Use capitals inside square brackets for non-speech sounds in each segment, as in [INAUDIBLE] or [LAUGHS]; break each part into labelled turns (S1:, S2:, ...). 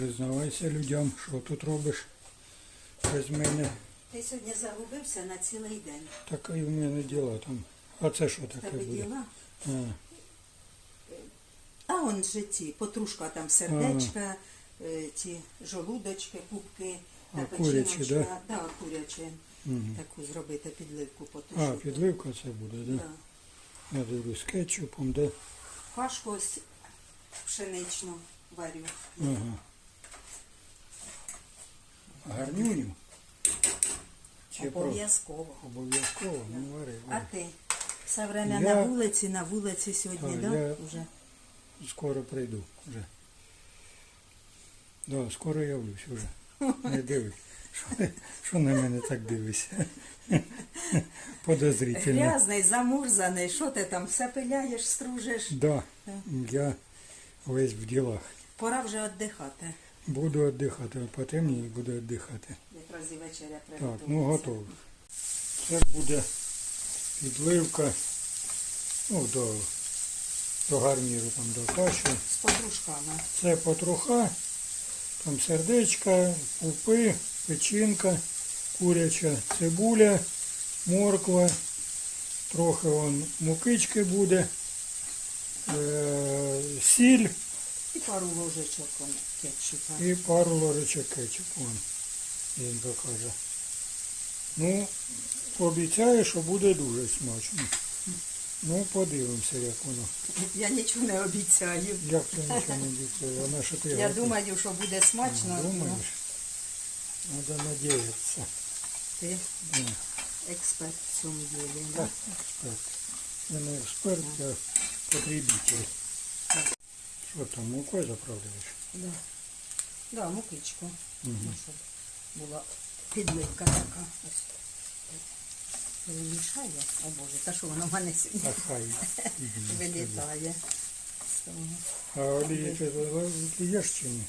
S1: Признавайся людям, що тут робиш без мене.
S2: Ти сьогодні загубився на цілий день.
S1: Таке і в мене діла там. А це що таке
S2: тебе
S1: буде?
S2: діла?
S1: А,
S2: А он же ті, потрушка там сердечка, е, ті жолудочки, кубки,
S1: А,
S2: та
S1: курячі,
S2: печіночка. Да, курячі. Таку зробити підливку потушити.
S1: а, підливка це буде, так? Да?
S2: Да.
S1: Я дивлюсь з кетчупом, да?
S2: Кашку ось пшеничну варю.
S1: Ага. Гарнюню?
S2: Обов'язково.
S1: Обов'язково, ну вари.
S2: А ти? Все время
S1: Я-
S2: на вулиці, на вулиці сьогодні,
S1: Так,
S2: да?
S1: я-
S2: Уже.
S1: Скоро прийду вже. Да, скоро явлюсь вже. Не дивись. Що, що на мене так дивишся? Подозрительно.
S2: Грязний, замурзаний, що ти там все пиляєш, стружиш?
S1: Да,
S2: Так.
S1: я весь в ділах.
S2: Пора вже віддихати.
S1: Буду віддихати, потемніє буду віддихати.
S2: Якраз і вечеря
S1: Так, ну готово. Це буде підливка ну, до, до гарніру, там, до каші.
S2: З подружками.
S1: Це потруха, там сердечка, пупи, печінка, куряча цибуля, морква, трохи вон мукички буде, е- сіль
S2: І пару ложечок кетчупа.
S1: і пару ложечок кетчупу. Жінка каже. Ну, обіцяю, що буде дуже смачно. Ну, подивимося, як воно.
S2: Я нічого не обіцяю.
S1: Як це нічого не обіцяє? Вона що ти
S2: Я думаю, що буде смачно. ну,
S1: Думаєш? Надо надіятися.
S2: Ти
S1: Да.
S2: експерт в цьому ділі.
S1: Так,
S2: Да?
S1: експерт. Я не експерт, я потребитель. Що там, мукою заправляєш?
S2: Да. Да, мукичку. Ну, щоб була підливка така. Ось. Перемішаю. О Боже, та що воно в мене сьогодні [LAUGHS] вилітає.
S1: А олії ти лієш чи ні?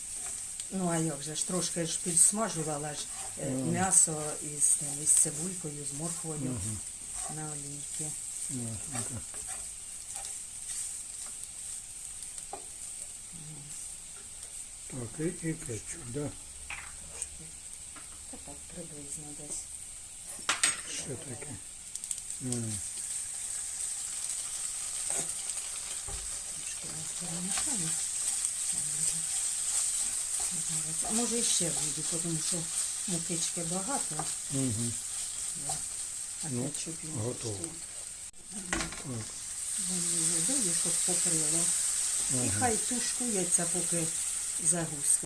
S2: Ну а як же ж трошки ж підсмажувала ж е, м'ясо із, із цибулькою, з морквою на олійки.
S1: Ясненько. Так, і, і кетчуп, да?
S2: Та так приблизно десь.
S1: Що таке? М,
S2: Трошки ми перемішаю. Зараз. А може ще буду, тому що мукички багато,
S1: мгм.
S2: а
S1: Ну,
S2: кетчупів
S1: готово.
S2: ще.
S1: Так.
S2: Залью водою, щоб покрило. І
S1: Ага.
S2: хай тушкується, поки загусне.